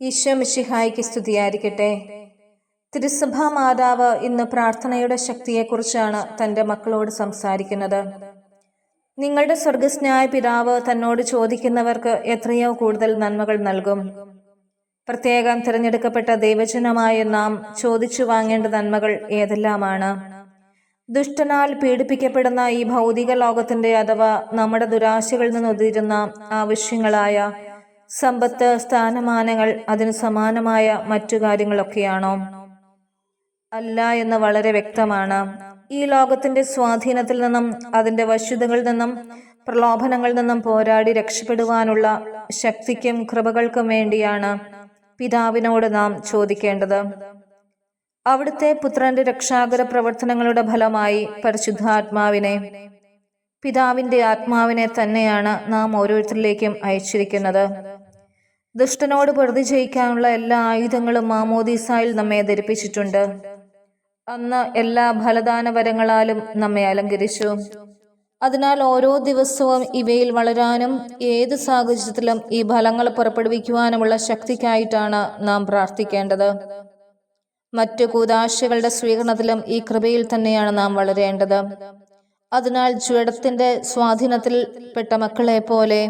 ഈശോ മിശിഹായിക്ക് സ്തുതിയായിരിക്കട്ടെ. തിരുസഭാ മാതാവ് ഇന്ന് പ്രാർത്ഥനയുടെ ശക്തിയെക്കുറിച്ചാണ് തന്റെ മക്കളോട് സംസാരിക്കുന്നത്. നിങ്ങളുടെ സ്വർഗസ്നായ പിതാവ് തന്നോട് ചോദിക്കുന്നവർക്ക് എത്രയോ കൂടുതൽ നന്മകൾ നൽകും. പ്രത്യേകം തിരഞ്ഞെടുക്കപ്പെട്ട ദൈവജനമായ നാം ചോദിച്ചു വാങ്ങേണ്ട നന്മകൾ ഏതെല്ലാമാണ്? ദുഷ്ടനാൽ പീഡിപ്പിക്കപ്പെടുന്ന ഈ ഭൗതിക ലോകത്തിന്റെ അഥവാ നമ്മുടെ ദുരാശകളിൽ നിന്നുതിരുന്ന ആവശ്യങ്ങളായ സമ്പത്ത് സ്ഥാനമാനങ്ങൾ അതിന് സമാനമായ മറ്റു കാര്യങ്ങളൊക്കെയാണോ? അല്ല എന്ന് വളരെ വ്യക്തമാണ്. ഈ ലോകത്തിന്റെ സ്വാധീനത്തിൽ നിന്നും അതിന്റെ വശ്യതകളിൽ നിന്നും പ്രലോഭനങ്ങളിൽ നിന്നും പോരാടി രക്ഷപ്പെടുവാനുള്ള ശക്തിക്കും കൃപകൾക്കും വേണ്ടിയാണ് പിതാവിനോട് നാം ചോദിക്കേണ്ടത്. അവിടുത്തെ പുത്രന്റെ രക്ഷാകര പ്രവർത്തനങ്ങളുടെ ഫലമായി പരിശുദ്ധാത്മാവിനെ പിതാവിന്റെ ആത്മാവിനെ തന്നെയാണ് നാം ഓരോരുത്തരിലേക്കും അയച്ചിരിക്കുന്നത്. ദുഷ്ടനോട് പ്രതി ജയിക്കാനുള്ള എല്ലാ ആയുധങ്ങളും മാമോദീസായിൽ നമ്മെ ധരിപ്പിച്ചിട്ടുണ്ട്. അന്ന് എല്ലാ ഫലദാന വരങ്ങളാലും നമ്മെ അലങ്കരിച്ചു. അതിനാൽ ഓരോ ദിവസവും ഇവയിൽ വളരാനും ഏത് സാഹചര്യത്തിലും ഈ ഫലങ്ങൾ പുറപ്പെടുവിക്കുവാനുമുള്ള ശക്തിക്കായിട്ടാണ് നാം പ്രാർത്ഥിക്കേണ്ടത്. മറ്റു കൂതാശകളുടെ സ്വീകരണത്തിലും ഈ കൃപയിൽ തന്നെയാണ് നാം വളരേണ്ടത്. അതിനാൽ ജഡത്തിന്റെ സ്വാധീനത്തിൽ പെട്ട മക്കളെ പോലെ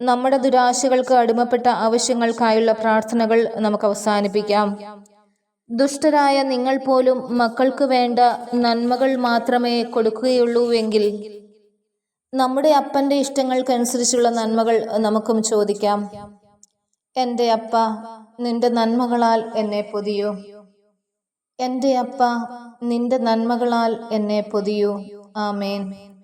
നമ്മുടെ ദുരാശകൾക്ക് അടിമപ്പെട്ട ആവശ്യങ്ങൾക്കായുള്ള പ്രാർത്ഥനകൾ നമുക്ക് അവസാനിപ്പിക്കാം. ദുഷ്ടരായ നിങ്ങൾ പോലും മക്കൾക്ക് വേണ്ട നന്മകൾ മാത്രമേ കൊടുക്കുകയുള്ളൂവെങ്കിൽ നമ്മുടെ അപ്പന്റെ ഇഷ്ടങ്ങൾക്കനുസരിച്ചുള്ള നന്മകൾ നമുക്കും ചോദിക്കാം. എന്റെ അപ്പ നിന്റെ നന്മകളാൽ എന്നെ പൊതിയൂ. എന്റെ അപ്പ നിന്റെ നന്മകളാൽ എന്നെ പൊതിയൂ. ആമേൻ.